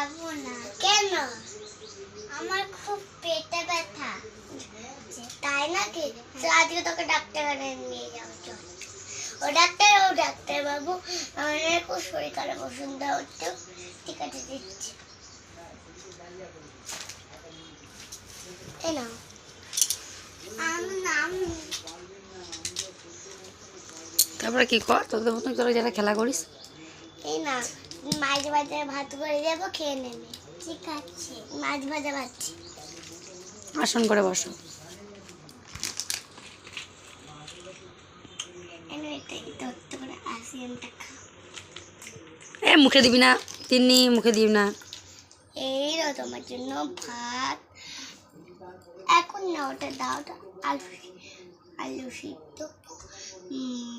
যাব না। কেন? আমার খুব পেটে ব্যথা। তাই নাকি? আজকে তোকে ডাক্তারখানে নিয়ে যাব চল ও ডাক্তার ও ডাক্তার বাবু আমার খুব শরীর খারাপ ওষুধ হচ্ছে। ঠিক আছে দিচ্ছি নাম। তারপরে কি কর? তোদের মতন করে যারা খেলা করিস। না মাছ ভাজা ভাত করে দেবো খেয়ে নেবে ঠিক আছে। মাছ ভাজা ভাজছি আসন করে বসো। এনে এটা এটা একটু করে আসিয়ানটা খা এ মুখে দিবি না তিনি মুখে দিবি না। এই রে তোমার জন্য ভাত। এখন না ওটা দাও আলু আলু সিদ্ধ।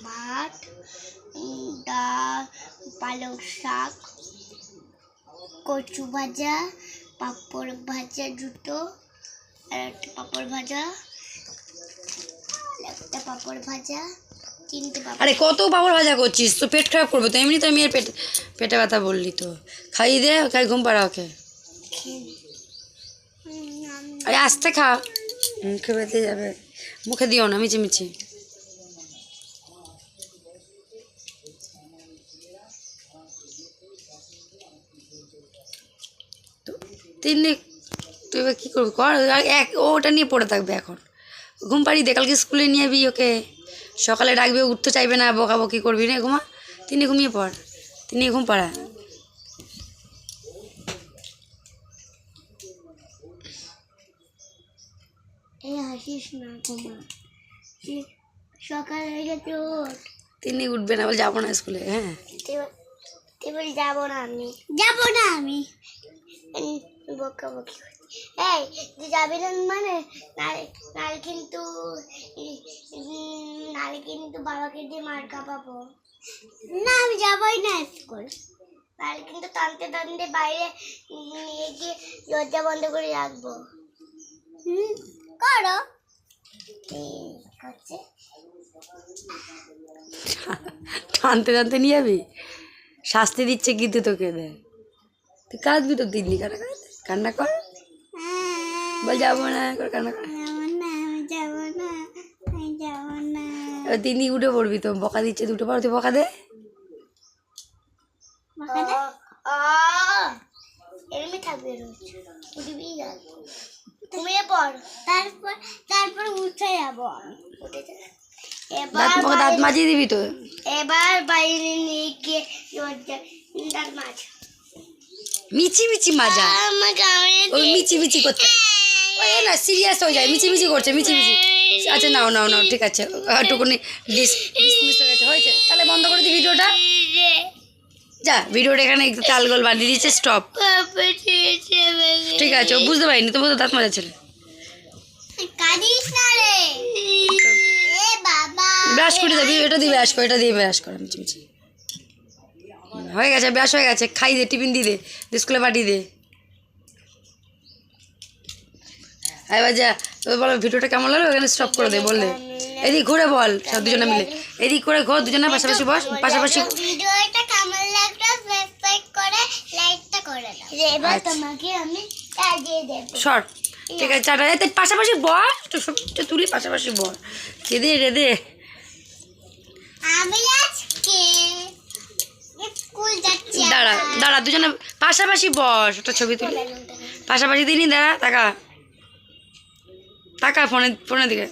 ভাত ডাল পালং শাক কচু ভাজা পাঁপড় ভাজা দুটো আর একটা পাঁপড় ভাজা একটা পাঁপড় ভাজা তিনটে আরে কত পাপড় ভাজা করছিস? তো পেট খারাপ করবে তো। এমনি তো মেয়ের পেট পেটে ব্যথা বললি তো। খাইয়ে দে খাই ঘুম পাড়া ওকে। আম- আরে আস্তে খা। মুখে বেঁধে যাবে। মুখে দিও না মিচি মিচি তো তিন্নি তুই এবার কী করবি কর? এক ও ওটা নিয়ে পড়ে থাকবে এখন। ঘুম পাড়ি দে কালকে স্কুলে নিয়ে যাবি ওকে। সকালে ডাকবি উঠতে চাইবে না বকাবকি করবি না ঘুমা। তিনি ঘুমিয়ে পড় তিনি ঘুম পাড়া। এই হাসিস না তোমার সকাল তিনি উঠবে না বলে যাব না স্কুলে হ্যাঁ। এবার যাব না আমি। যাব না আমি। বকা বকি এই তুই যাবি না মানে? নালে নালে কিন্তু নালে কিন্তু বাবাকে দিয়ে মার খাপাবো না আমি যাবোই না স্কুল। নালে কিন্তু টানতে টানতে বাইরে নিয়ে গিয়ে দরজা বন্ধ করে রাখব। হুম করো। টানতে টানতে নিয়ে যাবি? শাস্তি দিচ্ছে কিন্তু তোকে দে। তুই কাঁদবি তো দিল্লি কান্না কর কান্না কর। বল যাব না কর কান্না কর। এবার তিনি উঠে পড়বি তো বকা দিচ্ছে দুটো পর তুই বকা দে। এরমি থাকবে ঘুমিয়ে পড়। তারপর তারপর উঠে যাব দাঁত মাজিয়ে দিবি তো। এবার বাইরে নিয়ে গিয়ে দাঁত মাছ মিচি মিচি মাজা ওই মিচি মিচি করছে। ওই না সিরিয়াস হয়ে যায়। মিচি মিচি করছে মিচি মিচি আচ্ছা নাও নাও নাও ঠিক আছে। একটুকুনি ডিস ডিসমিস হয়ে গেছে। হয়েছে। তাহলে বন্ধ করে দিই ভিডিওটা। যা ভিডিওটা এখানে একটু তালগোল বানিয়ে দিচ্ছে স্টপ ঠিক আছে ও বুঝতে পারিনি। তোমার তো দাঁত মাজা ছেলে কাঁদিস না রে। বাবা ব্রাশ করে দিবি এটা দিয়ে ব্রাশ কর এটা দিয়ে ব্রাশ কর মিচি মিচি হয়ে গেছে ব্রাশ হয়ে গেছে খাই দে টিফিন দিয়ে দে স্কুলে পাঠিয়ে দে। এবার যা এবার বলো ভিডিওটা কেমন লাগল? ওখানে স্টপ করে দে বললে এদিক ঘুরে বল সব দুজনে মিলে। এদিক করে ঘর দুজনে পাশাপাশি বস পাশাপাশি ভিডিওটা কেমন লাগল সাবস্ক্রাইব করে লাইকটা করে দাও। এবার আচ্ছা। তোমাকে আমি দেব। শর্ট ঠিক আছে চাটা পাশাপাশি বস তুলি পাশাপাশি বল কেঁদে রেদে আমি আজকে স্কুল যাচ্ছি দাঁড়া দাঁড়া দুজনে পাশাপাশি বস একটা ছবি তুলি। পাশাপাশি দিনই দাঁড়া তাকা। তাকা ফোনে ফোনের দিকে।